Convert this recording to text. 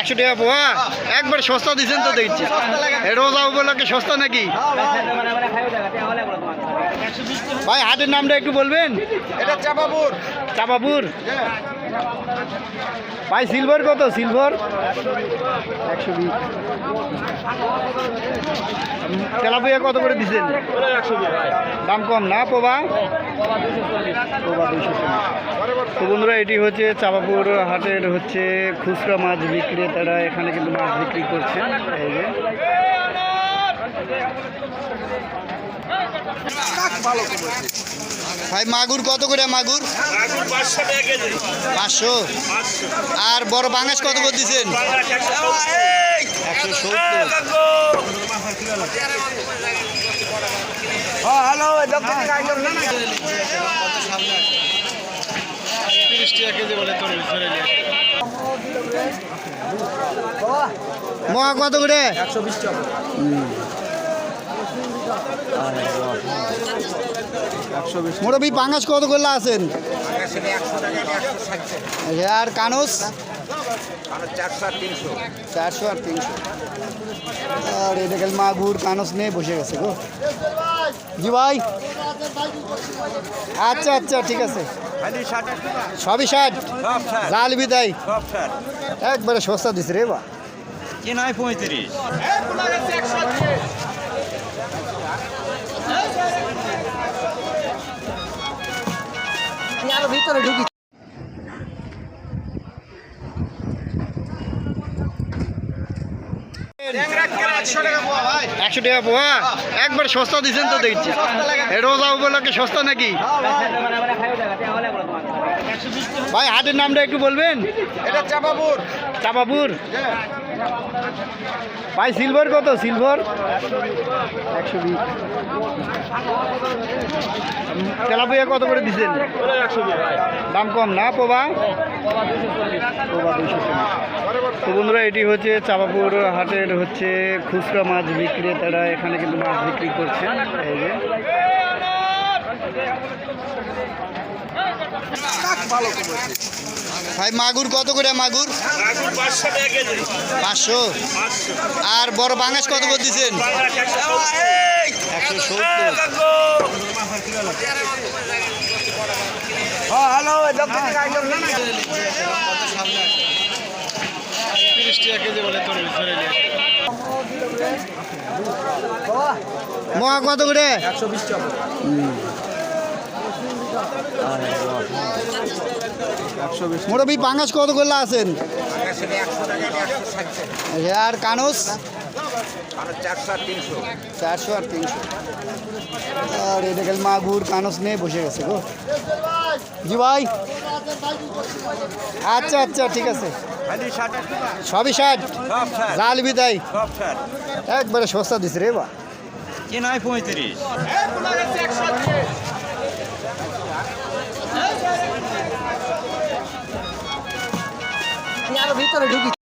একশো টাকা পোয়া একবার সস্তা দিচ্ছেন তো দেখছি। রোজা উপলক্ষে সস্তা নাকি? ভাই হাটের নামটা একটু বলবেন? এটা চাপাপুর। চাপাপুর ভাই সিলভার কত? সিলভার একশো বিশ তেলাপুয়া কত করে দিচ্ছেন দাম কম না, পোবা? তো বন্ধুরা, এটি হচ্ছে চাপাপুর হাটের হচ্ছে খুচরা মাছ বিক্রেতারা এখানে কিন্তু মাছ বিক্রি করছেন। যে। ভাই মাগুর কত করে মাগুর? পাঁচশো আর বড় বাংলাদেশ কত করে দিচ্ছেন একশো সত্তর। বলে মহা কত করে? একশো বিশ টাকা। বিশ। পাঙ্গাস কত করলে আছেন? আর কানুস? চারশো আর তিনশো। আর এটা গেল মাগুর, কানস নিয়ে বসে গেছে গো। জি ভাই। আচ্ছা আচ্ছা ঠিক আছে। সবই ষাট? লাল বিদায়। একবারে সস্তা দিছে রে বা। কি নয় পঁয়ত্রিশ ভিতরে ঢুকি। একশো টাকা পোয়া? একবার সস্তা দিচ্ছেন তো দেখছি। রোজা উপলক্ষে সস্তা নাকি? ভাই হাটের নামটা একটু বলবেন? এটা চাপাপুর। চাপাপুর? ভাই সিলভার কত? সিলভার একশো বিশ। তেলাপুয়া কত করে দিচ্ছেন দাম কম না পোবা? পোবা দুইশো তো বন্ধুরা এটি হচ্ছে চাপাপুর হাটের হচ্ছে খুচরা মাছ বিক্রেতারা এখানে কিন্তু মাছ বিক্রি করছেন। এই যে। ভাই মাগুর কত করে মাগুর? পাঁচশো আর বড় বাংলাদেশ কত করে দিচ্ছেন একশো সত্তর। হ্যালো বলে মহা কত করে? একশো বিশ টাকা। মোরবি পাঙ্গাস কত করলে আছেন? আর কানুস? চারশো আর তিনশো। আর এটা গেল মাগুর, কানস নিয়ে বসে গেছে গো। জি ভাই। আচ্ছা আচ্ছা ঠিক আছে। সবই ষাট? লাল বিদায়। একবারে সস্তা দিছে রে বা কি নয়, পঁয়ত্রিশ। ভিতরে ঢুকি